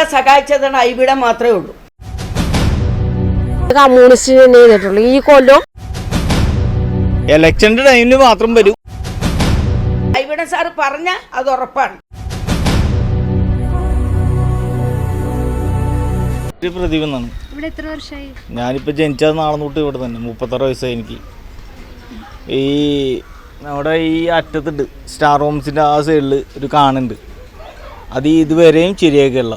സഹായിച്ചതാണ് ഐബിടെ മാത്രമേ ഉള്ളൂ. കമ്മ്യൂണിസ്റ്റ് തന്നെ ചെയ്തിട്ടുള്ളൂ. ഈ കൊല്ലം ഇലക്ഷന്റെ ടൈമിൽ മാത്രം വരും. ഐബിടെ സാർ പറഞ്ഞ അത് ഉറപ്പാണ്. ഞാനിപ്പോ പ്രദീപ് എന്നാണ്. ഇവിടെ എത്ര വർഷമായി? ഞാനിപ്പോൾ ജനിച്ചത് നാളെ തൊട്ട് ഇവിടെ തന്നെ. മുപ്പത്താറ് വയസ്സായി എനിക്ക്. ഈ നമ്മുടെ ഈ അറ്റത്തുണ്ട്. സ്റ്റാർ ഹോംസിന്റെ ആ സൈഡിൽ ഒരു കാണുന്നുണ്ട്. അത് ഇതുവരെയും ശരിയാക്കിയുള്ള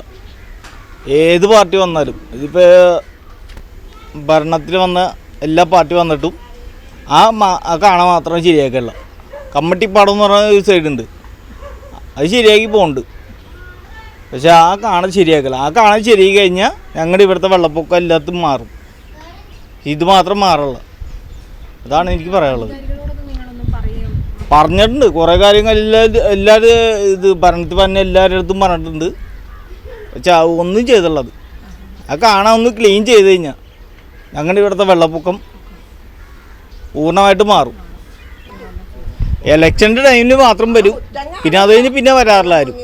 ഏത് പാർട്ടി വന്നാലും. ഇതിപ്പോൾ ഭരണത്തിൽ വന്ന എല്ലാ പാർട്ടി വന്നിട്ടും ആ ആ കാണാൻ മാത്രം കമ്മിറ്റി കമ്മട്ടിപ്പാടം എന്ന് പറഞ്ഞ ഒരു സൈഡുണ്ട് അത് ശരിയാക്കി പോകുന്നുണ്ട് പക്ഷെ ആ കാണൽ ശരിയാക്കില്ല ആ കാണൽ ശരിയാക്കി കഴിഞ്ഞാൽ ഞങ്ങളുടെ ഇവിടുത്തെ വെള്ളപ്പൊക്കം എല്ലാത്തും മാറും. ഇത് മാത്രം മാറുള്ള അതാണ് എനിക്ക് പറയാനുള്ളത്. പറഞ്ഞിട്ടുണ്ട്. കുറേ കാര്യങ്ങൾ എല്ലാ എല്ലാവരും ഇത് ഭരണത്തിൽ പറഞ്ഞ എല്ലാവരുടെ അടുത്തും പറഞ്ഞിട്ടുണ്ട്. പക്ഷെ ഒന്നും ചെയ്തുള്ളത്. ആ കാണാൻ ഒന്ന് ക്ലീൻ ചെയ്ത് കഴിഞ്ഞാൽ ഞങ്ങളുടെ ഇവിടുത്തെ വെള്ളപ്പൊക്കം പൂർണമായിട്ട് മാറും. എലക്ഷന്റെ ടൈമിൽ മാത്രം വരും. പിന്നെ അത് കഴിഞ്ഞ് പിന്നെ വരാറില്ല ആരും.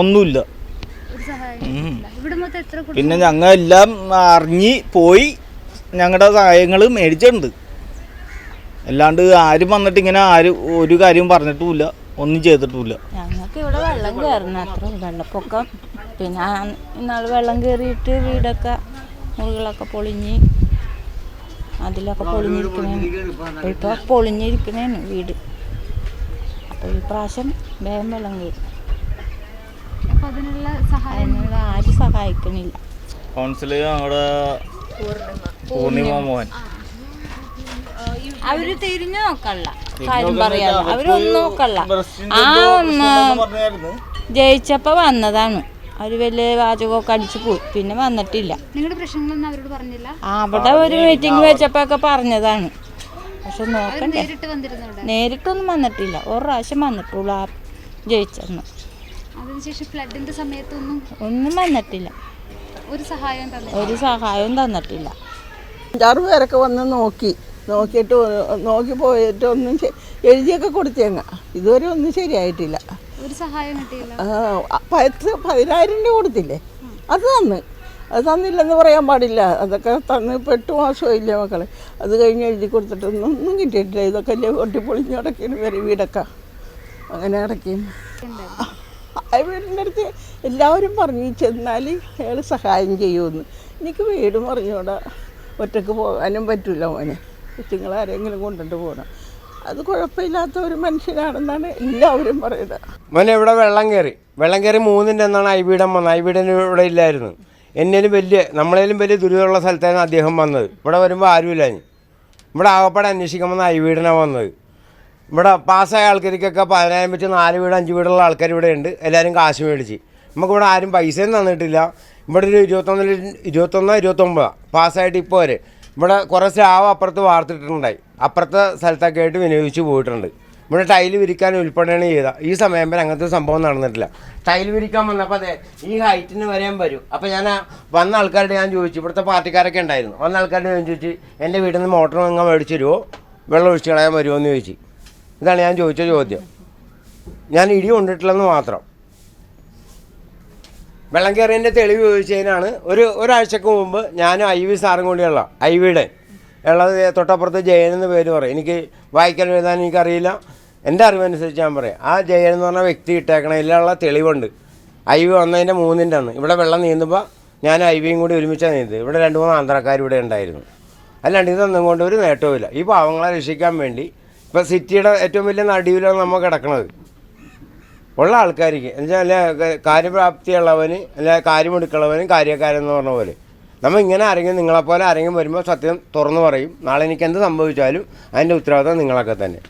ഒന്നുമില്ല. പിന്നെ ഞങ്ങൾ എല്ലാം അറിഞ്ഞ് പോയി ഞങ്ങളുടെ സഹായങ്ങൾ മേടിച്ചിട്ടുണ്ട്. അല്ലാണ്ട് ആരും വന്നിട്ട് ഇങ്ങനെ ആരും ഒരു കാര്യവും പറഞ്ഞിട്ടുമില്ല. ഒന്നും ചെയ്തിട്ടില്ല. ഞങ്ങൾക്ക് ഇവിടെ വെള്ളം കയറുന്ന അത്ര വെള്ളപ്പൊക്കം. പിന്നെ ഇന്നാൾ വെള്ളം കയറിയിട്ട് വീടൊക്കെ മുറികളൊക്കെ പൊളിഞ്ഞ് അതിലൊക്കെ പൊളിഞ്ഞിരിക്കണേനു. ഇപ്പോൾ പൊളിഞ്ഞിരിക്കണേന് വീട്. അപ്പോൾ ഈ പ്രാവശ്യം വേഗം വെള്ളം കയറും അപ്പൊ അതിനുള്ള സഹായം ആരും സഹായിക്കണില്ല. കൗൺസിൽ ഞങ്ങളുടെ പൂർണിമ മോഹൻ അവർ തിരിഞ്ഞു നോക്കല്ല കാര്യം പറയാതെ അവരൊന്നും നോക്കല്ല ആ ഒന്ന് ജയിച്ചപ്പോൾ വന്നതാണ്. അവർ വലിയ വാചകമൊക്കെ അടിച്ചു പോയി. പിന്നെ വന്നിട്ടില്ല. നിങ്ങളുടെ പ്രശ്നങ്ങളൊന്നും അവരോട് പറഞ്ഞില്ല? അവിടെ ഒരു മീറ്റിംഗ് വെച്ചപ്പോഴൊക്കെ പറഞ്ഞതാണ്. പക്ഷെ നോക്കണ്ടേ. നേരിട്ടൊന്നും വന്നിട്ടില്ല. ഒരു പ്രാവശ്യം വന്നിട്ടുള്ളൂ ആ ജയിച്ചെന്ന്. അതിനുശേഷം ഫ്ലഡിന്റെ സമയത്തൊന്നും ഒന്നും വന്നിട്ടില്ല. ഒരു സഹായം തന്നില്ല. ഒരു സഹായവും തന്നിട്ടില്ല. അഞ്ചാറ് പേരൊക്കെ വന്ന് നോക്കി. നോക്കിയിട്ട് നോക്കി പോയിട്ട് ഒന്നും എഴുതിയൊക്കെ കൊടുത്തേങ്ങ. ഇതുവരെ ഒന്നും ശരിയായിട്ടില്ല. ഒരു സഹായം കിട്ടിയില്ല. പത്ത് പതിനായിരം രൂപ കൊടുത്തില്ലേ? അത് തന്ന്. അത് തന്നില്ലെന്ന് പറയാൻ പാടില്ല. അതൊക്കെ തന്ന് പെട്ടു മാസമില്ല മക്കളെ? അത് കഴിഞ്ഞ് എഴുതി കൊടുത്തിട്ടൊന്നും ഒന്നും കിട്ടിയിട്ടില്ല. ഇതൊക്കെ അല്ലേ ഒട്ടിപ്പൊളിഞ്ഞ് അടക്കിന് വരെ വീടൊക്കെ അങ്ങനെ അടക്കി ആ വീടിന്റെ അടുത്ത് എല്ലാവരും പറഞ്ഞു ചെന്നാൽ അയാൾ സഹായം ചെയ്യുമെന്ന്. എനിക്ക് വീട് പറഞ്ഞോടാ ഒറ്റയ്ക്ക് പോകാനും പറ്റില്ല മോനെ. കുട്ടികളെ ആരെങ്കിലും കൊണ്ടിട്ട് പോകണം. അത് കുഴപ്പമില്ലാത്ത ഒരു മനുഷ്യനാണെന്നാണ് എല്ലാവരും പറയുന്നത്. മോനെ ഇവിടെ വെള്ളം കയറി വെള്ളം കയറി മൂന്നിന്റെ എന്നാണ് ഐബിയുടെ വന്നത് ഐബിയുടെ ഇവിടെ ഇല്ലായിരുന്നു. എന്നേലും വലിയ നമ്മളേലും വലിയ ദുരിതമുള്ള സ്ഥലത്തായിരുന്നു അദ്ദേഹം വന്നത്. ഇവിടെ വരുമ്പോൾ ആരുമില്ല. ഇവിടെ ആകപ്പാടെ അന്വേഷിക്കാൻ വന്ന ഐബീഡനാണ് വന്നത്. ഇവിടെ പാസ്സായ ആൾക്കാർക്കൊക്കെ പതിനായിരം വെച്ച് നാല് വീട് അഞ്ച് വീടുള്ള ആൾക്കാർ ഇവിടെ ഉണ്ട്. എല്ലാവരും കാശ് മേടിച്ച്. നമുക്കിവിടെ ആരും പൈസയും തന്നിട്ടില്ല. ഇവിടെ ഒരു ഇരുപത്തൊന്നിൽ ഇരുപത്തൊന്നോ ഇരുപത്തൊമ്പതാണ് പാസ്സായിട്ട് ഇപ്പോൾ വരെ. ഇവിടെ കുറേ സ്ലാവ് അപ്പുറത്ത് വാർത്തിട്ടുണ്ടായി. അപ്പുറത്തെ സ്ഥലത്തൊക്കെ ആയിട്ട് വിനിയോഗിച്ച് പോയിട്ടുണ്ട്. ഇവിടെ ടൈൽ വിരിക്കാൻ ഉൽപ്പന്നമാണ് ചെയ്ത. ഈ സമയം വരെ അങ്ങനത്തെ സംഭവം നടന്നിട്ടില്ല. ടൈൽ വിരിക്കാൻ വന്നപ്പോൾ അതെ ഈ ഹൈറ്റിന് വരെയും വരും. അപ്പോൾ ഞാൻ വന്ന ആൾക്കാരോട് ഞാൻ ചോദിച്ചു ഇവിടുത്തെ പാർട്ടിക്കാരൊക്കെ ഉണ്ടായിരുന്നു. വന്ന ആൾക്കാരോട് ഞാൻ ചോദിച്ചു എന്റെ വീട്ടിൽ നിന്ന് മോട്ടർ അങ്ങ് മേടിച്ച് തരുമോ വെള്ളം ഒഴിച്ച് കളയാൻ വരുമോ എന്ന് ചോദിച്ചു. ഇതാണ് ഞാൻ ചോദിച്ച ചോദ്യം. ഞാൻ ഇടി കൊണ്ടിട്ടില്ലെന്ന് മാത്രം. വെള്ളം കയറിയതിന്റെ തെളിവ് ചോദിച്ചതിനാണ് ഒരു ഒരാഴ്ചക്ക് മുമ്പ് ഞാനും ഐ വി സാറും കൂടിയുള്ള ഐ വിയുടെ ഉള്ളത് തൊട്ടപ്പുറത്ത് ജയൻ എന്ന് പേര് പറയും. എനിക്ക് വായിക്കാൻ എഴുതാൻ എനിക്കറിയില്ല. എന്റെ അറിവനുസരിച്ച് ഞാൻ പറയാം. ആ ജയൻ എന്ന് പറഞ്ഞ വ്യക്തി ഇട്ടേക്കണ ഇതിലുള്ള തെളിവുണ്ട്. ഐ വി വന്നതിന്റെ മൂന്നിന്റെ അന്ന്. ഇവിടെ വെള്ളം നീന്തുമ്പോൾ ഞാൻ ഐ വിയും കൂടി ഒരുമിച്ചാണ് നീന്തത് ഇവിടെ രണ്ട് മൂന്ന് ആന്ധ്രക്കാർ ഇവിടെ ഉണ്ടായിരുന്നു. അല്ലാണ്ട് ഇതൊന്നും കൊണ്ട് ഒരു നേട്ടവുമില്ല. ഈ പാവങ്ങളെ രക്ഷിക്കാൻ വേണ്ടി ഇപ്പോൾ സിറ്റിയുടെ ഏറ്റവും വലിയ നടുവിലാണ് നമ്മൾ കിടക്കണത്. ഉള്ള ആൾക്കാർക്ക്. എന്നുവെച്ചാൽ അല്ലെ കാര്യപ്രാപ്തിയുള്ളവന് അല്ലെ കാര്യമെടുക്കുള്ളവനും കാര്യക്കാരൻ എന്ന് പറഞ്ഞ പോലെ. നമ്മൾ ഇങ്ങനെ ആരെങ്കിലും നിങ്ങളെപ്പോലെ ആരെങ്കിലും വരുമ്പോൾ സത്യം തുറന്നു പറയും. നാളെ എനിക്ക് എന്ത് സംഭവിച്ചാലും അതിന്റെ ഉത്തരവാദിത്തം നിങ്ങളൊക്കെ തന്നെ.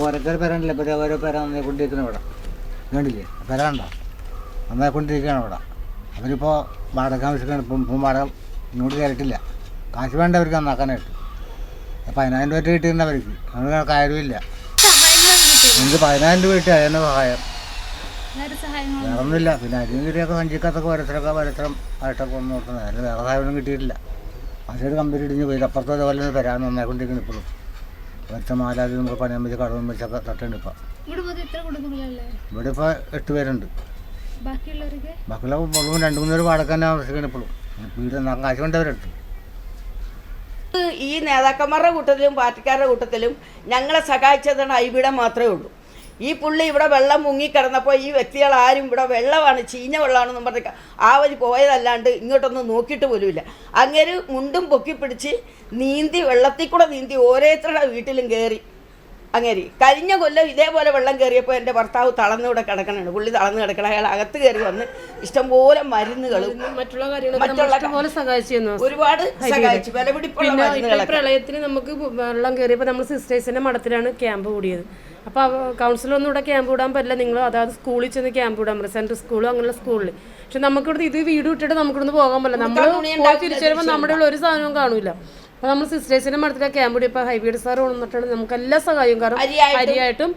ഓരോരുത്തർ ഇപ്പോൾ ഓരോ ഇവിടെ. കണ്ടില്ലേ? ഇവിടെ. അവരിപ്പോൾ വാടക ആവശ്യമാണ് ഇപ്പം ഇപ്പം വാടക ഇങ്ങോട്ട് കയറിയിട്ടില്ല. കാശ് വേണ്ട അവർക്ക് നന്നാക്കാനായിട്ട്. പതിനായിരം രൂപ കിട്ടിയിട്ടുണ്ട് അവർക്ക് അവർക്ക് കാര്യമില്ല എനിക്ക് പതിനായിരം രൂപ കിട്ടി അതിന് സഹായം. വേറെ സഹായങ്ങൾ വേറെ ഒന്നുമില്ല പിന്നെ അരിയും കിട്ടിയൊക്കെ സഞ്ചിക്കത്തൊക്കെ ഓരോരുത്തരൊക്കെ ഓരോരുത്തരം ആയിട്ടൊക്കെ ഒന്ന് നോക്കുന്നത് അതിന് വേറെ സഹായമൊന്നും കിട്ടിയിട്ടില്ല. അതിലൊരു കമ്പനി ഇടിഞ്ഞ് പോയി. അപ്പുറത്തെ അതുപോലെ പെരാൻ നന്നായിക്കൊണ്ടിരിക്കുന്നു ഇപ്പോഴും. ഒരുത്ത മാലാതി നമുക്ക് പണിയാൻ വെച്ച് കടവും വെച്ചൊക്കെ തട്ടുണ്ട് ഇപ്പം. ഇവിടെ മൊത്തം എത്ര കുടുംബങ്ങളല്ലേ? ഇവിടെ ഇപ്പോൾ എട്ട് പേരുണ്ട്. ബാക്കിയുള്ളവർക്ക് ബാക്കിയുള്ള മുഴുവൻ രണ്ട് മൂന്ന് പേര് വാടക തന്നെ ആവശ്യമാണ് ഇപ്പോഴും. വീട് കാശ് കൊണ്ടവരുണ്ട്. ഈ നേതാക്കന്മാരുടെ കൂട്ടത്തിലും പാർട്ടിക്കാരുടെ കൂട്ടത്തിലും ഞങ്ങളെ സഹായിച്ചതാണ് ഐബിടെ മാത്രമേ ഉള്ളൂ. ഈ പുള്ളി ഇവിടെ വെള്ളം മുങ്ങിക്കിടന്നപ്പോൾ ഈ വ്യക്തികൾ ആരും ഇവിടെ വെള്ളമാണ് ചീഞ്ഞ വെള്ളമാണെന്നും പറഞ്ഞ ആ വഴി പോയതല്ലാണ്ട് ഇങ്ങോട്ടൊന്നും നോക്കിയിട്ട് പോലുമില്ല. അങ്ങനെ മുണ്ടും പൊക്കി പിടിച്ച് നീന്തി വെള്ളത്തിൽ കൂടെ നീന്തി ഓരോരുത്തരുടെ വീട്ടിലും കയറി അങ്ങേരി. കഴിഞ്ഞ കൊല്ലം ഇതേപോലെ വെള്ളം കയറിയപ്പോൾ എന്റെ ഭർത്താവ് തളർന്നിവിടെ കിടക്കണാണ് പുള്ളി തളർന്ന് കിടക്കണ അയാൾ അകത്ത് കയറി വന്ന് ഇഷ്ടംപോലെ മരുന്നുകളും മറ്റുള്ള ഒരുപാട് സഹായിച്ചു. വിലപിടിപ്പുള്ള പ്രളയത്തിന് നമുക്ക് വെള്ളം കയറിയപ്പോൾ നമ്മൾ സിസ്റ്റേഴ്സിന്റെ മഠത്തിലാണ് ക്യാമ്പ് കൂടിയത്. അപ്പോൾ കൗൺസിലൊന്നും ഇവിടെ ക്യാമ്പ് വിടാൻ പറ്റില്ല. നിങ്ങൾ അതായത് സ്കൂളിൽ ചെന്ന് ക്യാമ്പ് വിടാൻ പറ്റില്ല സെൻട്രൽ സ്കൂളും അങ്ങനെയുള്ള സ്കൂളിൽ പക്ഷെ നമുക്കിവിടെ ഇത് വീട് വിട്ടിട്ട് നമുക്കിവിടുന്ന് പോകാൻ പറ്റില്ല. നമ്മൾ തിരിച്ചു വരുമ്പോൾ നമ്മുടെ ഉള്ള ഒരു സാധനവും കാണൂല. അപ്പോൾ നമ്മൾ സിസ്റ്റേഴ്സിന്റെ മഠത്തിലെ ക്യാമ്പ് ഇപ്പോൾ ഹൈബീഡ് സാർ കൊണ്ടിട്ടാണ് നമുക്ക് എല്ലാ സഹായവും കാരണം അരിയായിട്ടും. അരിയായിട്ടും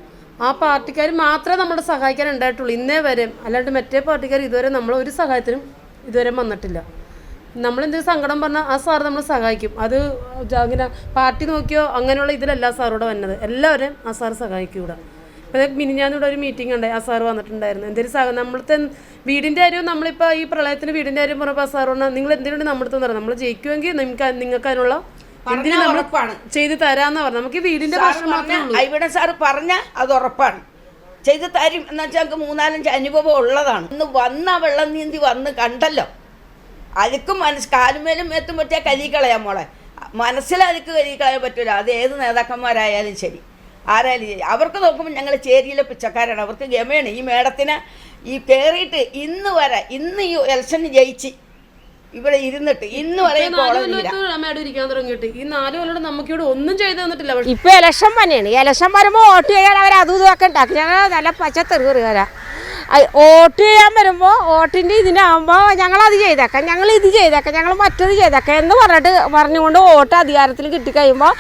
ആ പാർട്ടിക്കാർ മാത്രമേ നമ്മളെ സഹായിക്കാൻ ഉണ്ടായിട്ടുള്ളൂ. ഇന്നേ വരെ അല്ലാണ്ട് മറ്റേ പാർട്ടിക്കാർ ഇതുവരെ നമ്മൾ ഒരു സഹായത്തിനും ഇതുവരെ വന്നിട്ടില്ല. നമ്മളെന്തെങ്കിലും സങ്കടം പറഞ്ഞാൽ ആ സാർ നമ്മളെ സഹായിക്കും. അത് അങ്ങനെ പാർട്ടി നോക്കിയോ അങ്ങനെയുള്ള ഇതിലല്ല സാറോടെ വന്നത്. എല്ലാവരെയും ആ സാർ സഹായിക്കും ഇവിടെ ഞാൻ മിനിഞ്ഞാന്നിവിടെ ഒരു മീറ്റിംഗ് ഉണ്ടായി ആ സാർ വന്നിട്ടുണ്ടായിരുന്നു. എന്തെങ്കിലും സഹ നമ്മളത്തെ വീടിന്റെ കാര്യവും നമ്മളിപ്പോൾ ഈ പ്രളയത്തിന് വീടിന്റെ കാര്യം പറഞ്ഞപ്പോൾ ആ സാർ പറഞ്ഞാൽ നിങ്ങൾ എന്തിനുണ്ട് നമ്മുടെ പറയാം നമ്മൾ ജയിക്കുമെങ്കിൽ നിങ്ങൾക്ക് നിങ്ങൾക്ക് അതിനുള്ള എന്തിനും നമ്മൾ. ചെയ്ത് തരാമെന്ന് പറഞ്ഞു? നമുക്ക് വീടിന്റെ പ്രശ്നം മാത്രമേ ഐവിടെ സാറ് പറഞ്ഞ അത് ഉറപ്പാണ്. ചെയ്ത് തരും എന്ന് വെച്ചാൽ നമുക്ക് മൂന്നാലഞ്ച് അനുഭവം ഉള്ളതാണ്. ഇന്ന് വന്ന വെള്ളം നീന്തി വന്ന് കണ്ടല്ലോ. അഴുക്കും മനസ്സ് കാലുമേലും എത്തും പറ്റിയാൽ കരി കളയാൻ മോളെ. മനസ്സിൽ അഴുക്ക് കരി കളയാൻ പറ്റൂല. അത് ഏത് നേതാക്കന്മാരായാലും ശരി. ആരായാലും ശരി. അവർക്ക് നോക്കുമ്പോൾ ഞങ്ങൾ ചേരിയിലെ പിച്ചക്കാരാണ്. അവർക്ക് ഗമയാണ്. ഈ മേഡത്തിന് ഈ കയറിയിട്ട് ഇന്ന് വരെ ഇന്ന് ഈ ഇലക്ഷന് ജയിച്ച് ഇവിടെ ഇരുന്നിട്ട് ഇന്ന് വരെ ഈ നാല് കോളനിയില്ല കൊല്ലത്ത് അമ്മയോട് ഇരിക്കാൻ തുടങ്ങിയിട്ട്. ഈ നാല് കൊല്ലം നമുക്കിവിടെ ഒന്നും ചെയ്തു തന്നിട്ടില്ല ഇപ്പൊ ഇലക്ഷൻ തന്നെയാണ് ഇലക്ഷൻ വരുമ്പോൾ വോട്ട് ചെയ്യാൻ അവർ അതും ഇതൊക്കെ ഉണ്ടാക്കും. ഞങ്ങൾ നല്ല പച്ച തെറുകയറാ വോട്ട് ചെയ്യാൻ വരുമ്പോൾ വോട്ടിന്റെ ഞങ്ങൾ ഞങ്ങളത് ചെയ്തേക്കാം. ഞങ്ങൾ ഇത് ചെയ്തേക്കാം. ഞങ്ങൾ മറ്റത് ചെയ്തേക്കാം എന്ന് പറഞ്ഞിട്ട് പറഞ്ഞുകൊണ്ട് വോട്ട് അധികാരത്തിൽ കിട്ടിക്കഴിയുമ്പോൾ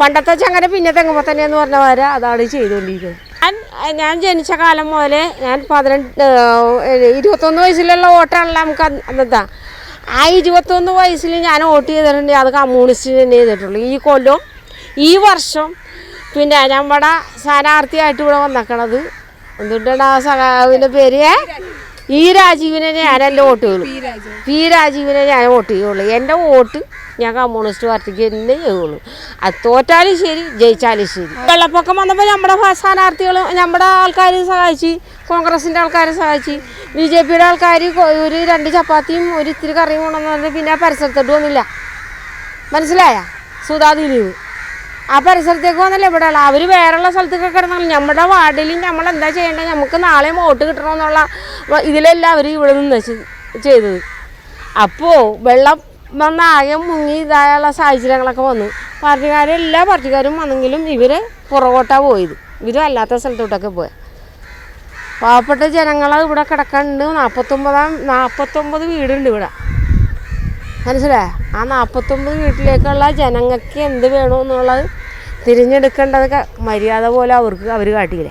പണ്ടത്തെ ചങ്ങനെ പിന്നെ തെങ്ങുമ്പോൾ തന്നെ എന്ന് പറഞ്ഞ പോലെ അതാണ് ചെയ്തുകൊണ്ടിരിക്കുന്നത്. ഞാൻ ഞാൻ ജനിച്ച കാലം മുതലേ ഞാൻ പതിനെട്ട് ഇരുപത്തൊന്ന് വയസ്സിലുള്ള വോട്ടാണല്ലോ നമുക്ക് അന്ന് അന്നത്തെ. ആ ഇരുപത്തൊന്ന് വയസ്സിൽ ഞാൻ വോട്ട് ചെയ്തിട്ടുണ്ട്. അത് കമ്മ്യൂണിസ്റ്റിന് തന്നെ ചെയ്തിട്ടുള്ളൂ. ഈ കൊല്ലം ഈ വർഷം പിന്നെ നമ്മുടെ സ്ഥാനാർത്ഥിയായിട്ട് ഇവിടെ വന്നേക്കണത്. എന്തുകൊണ്ടാണ് ആ സഖാവിന്റെ പേര്? ഈ രാജീവിനെ ഞാനല്ല വോട്ട് ചെയ്യുള്ളൂ. പി രാജീവിനെ ഞാൻ വോട്ട് ചെയ്യുള്ളൂ. എന്റെ വോട്ട് ഞാൻ കമ്മ്യൂണിസ്റ്റ് പാർട്ടിക്ക് തന്നെ ചെയ്യുള്ളൂ. അത് തോറ്റാലും ശരി ജയിച്ചാലും ശരി. വെള്ളപ്പൊക്കം വന്നപ്പോൾ നമ്മുടെ സ്ഥാനാർത്ഥികൾ നമ്മുടെ ആൾക്കാർ സഹായിച്ച് കോൺഗ്രസിന്റെ ആൾക്കാരെ സഹായിച്ച് ബി ജെ പിയുടെ ആൾക്കാർ ഒരു രണ്ട് ചപ്പാത്തിയും ഒരു ഇത്തിരി കറിയും കൊണ്ടുവന്നു പിന്നെ ആ പരിസരത്തോട്ട് വന്നില്ല. മനസ്സിലായ? സുധാ ദിലീപ്. ആ പരിസരത്തേക്ക് വന്നല്ലേ. ഇവിടെ ഉള്ള അവർ വേറെയുള്ള സ്ഥലത്തേക്കൊക്കെ കിടന്നാൽ നമ്മുടെ വാർഡിൽ നമ്മൾ എന്താ ചെയ്യേണ്ടത്? നമുക്ക് നാളെയും വോട്ട് കിട്ടണമെന്നുള്ള വ- ഇതിലല്ല അവർ ഇവിടെ നിന്ന് ചെയ്തത്. അപ്പോൾ വെള്ളം വന്ന ആകെ മുങ്ങി ഇതായുള്ള സാഹചര്യങ്ങളൊക്കെ വന്നു. പാർട്ടിക്കാരും എല്ലാ പാർട്ടിക്കാരും വന്നെങ്കിലും ഇവർ പുറകോട്ടാണ് പോയത്. ഇവരും അല്ലാത്ത സ്ഥലത്തോട്ടൊക്കെ പോയത് പാവപ്പെട്ട ജനങ്ങൾ ഇവിടെ കിടക്കുന്നുണ്ട് നാൽപ്പത്തൊമ്പതാം നാൽപ്പത്തൊമ്പത് വീടുണ്ട് ഇവിടെ. മനസ്സിലായ? ആ നാൽപ്പത്തൊമ്പത് വീട്ടിലേക്കുള്ള ജനങ്ങൾക്ക് എന്ത് വേണമെന്നുള്ളത് തിരഞ്ഞെടുക്കേണ്ടതൊക്കെ മര്യാദ പോലെ അവർക്ക് അവർ കാട്ടിയില്ല?